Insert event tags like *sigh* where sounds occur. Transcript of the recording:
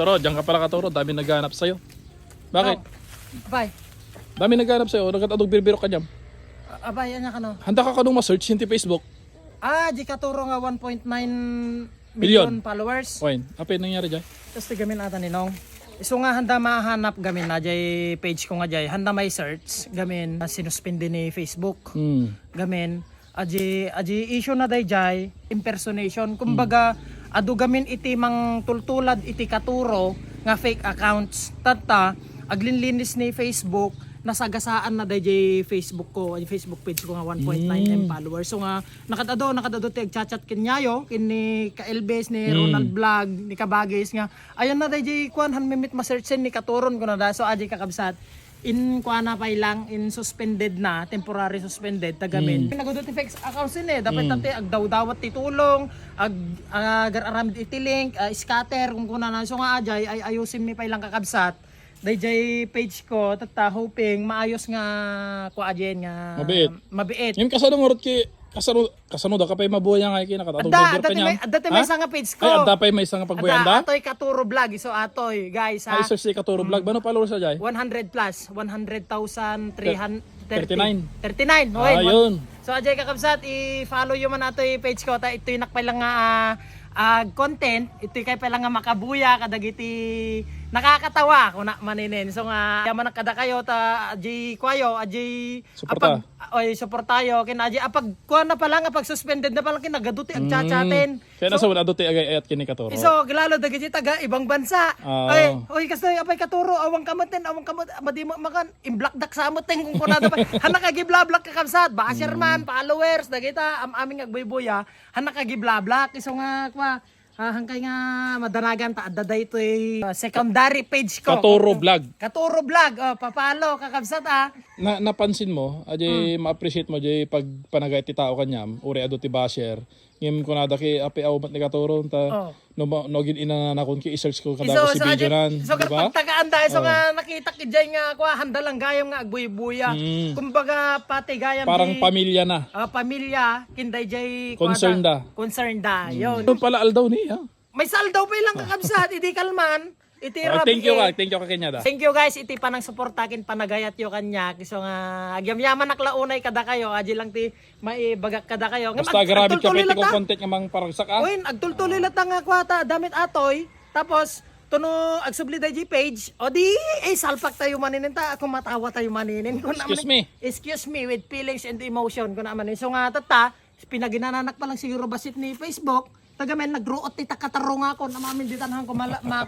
Katuro, diyan ka pala Katuro. Dami naghahanap sa'yo. Bakit? Oh, abay. Dami naghahanap sa'yo. Nagkatadog birbiro ka niyan. Abay, ano ka no? Handa ka kanong ma-search hindi Facebook. Ah, di katuro nga 1.9 Million. million followers. Wine, apa yung nangyari dyan? Tapos di gamin ata ni Nong. So nga handa mahanap gamin na jay page ko nga jay. Handa may search gamin na sinuspindi ni Facebook. Hmm. Gamin aji aji issue na day jay impersonation. Kumbaga adu gamin iti mang tultulad iti katuro nga fake accounts. Tata aglinlinis ni Facebook nasagasaan na day Facebook ko, ay Facebook page ko nga 1.9 M followers. So nga nakadado nakadado ti agchat-chat kinyayo kin ni Ka Elbes ni Ronald Vlog ni Kabagis nga ayon na day kwan han mimit ma-searchin ni katuron ko na da so aji kakabsat in kuha na pa lang in suspended na temporary suspended tagamin mm. nagodot fake accounts ni eh. dapat tante ag daw-dawat ti tulong ag agar aramid iti link ah, scatter kung kuna na so nga ajay ay ayusin mi pa ilang kakabsat DJ page ko tata hoping maayos nga ajen nga Mabiit. mabiit Yung kasano mo ki kasano kasano da ka pa mabuhay nga kay nakatadog Adda, birbiro ka dati may, isang page ko. Ay, adda pa may isang pagbuhanda. Adda, atoy katuro vlog. So atoy, guys ha. Ay, search si Katuro Vlog. Bano followers sa jay? 100 plus, 100,339. 39. 39, Ah, okay. yun. So Ajay Kakabsat, i-follow yun man ato yung page ko. Ta, ito yung nakpailang nga ah, ah, content. Ito yung kay pailang nga makabuya, kadagiti nakakatawa kung na maninin. So nga, yaman na kada kayo, ta Ajay Kwayo, Ajay Suporta. apag, oy, support tayo. Kina Ajay, apag, kuha na pala nga, pag suspended na pala, kinagaduti ang chachatin. Kaya nasa wala dote agay ayat kini Katuro. So, glalo dagiti taga ibang bansa. Oo. Ay, oy kastoy apay katuro awang kamaten, awang kamot madi mo makan imblock dak sa amoten kung kunada pa. *laughs* Hana ka giblablak ka kamsat, basher man, followers, dagita am aming agbuybuya. Hana ka giblablak iso nga kwa ah, hangkay nga madanagan ta adda ito secondary page ko. Katuro Vlog. Katuro vlog. Oh, papalo kakabsat ah. Na napansin mo, ajay ma-appreciate mo jay pag panagay ti tao kanyam, uri ado ti basher. Ngim ko nada ki api awmat ni Katuro ta. Oh. No gid ina na kun ki i-search ko kada So, ko si so, video nan, so, di ba? pagtagaan dahil, so nga nakita ki Jay nga kwa handa lang gayam nga agbuy-buya. Mm. Kumbaga pati gayam Parang di- pamilya na. Ah, pamilya, kinday jay Concerned kwada- ah. Concerned da. Yun. Yun pala aldaw ni ha. May saldaw pa ilang kakabsat, *laughs* iti kalman. Iti Oh, thank you eh. ka, thank you ka kanya da. Thank you guys, iti panang suportakin panagayat yo kanya. Kiso nga agyam-yaman naklaunay kada kayo, aji lang ti maibagak kada kayo. Nga, Basta grabe ka pwede ko content nga mang parang saka. Uy, agtultuloy lata nga kwata, damit atoy. Tapos tuno agsubli di page. O di eh salpak tayo maninin ta, ako matawa tayo maninin. Kung Excuse naman- me. Excuse me with feelings and emotion ko naman. So nga tata, pinaginananak pa lang siguro basit ni Facebook. Tagamen nagruot ti takatarong ako na maminditan ko mala, ma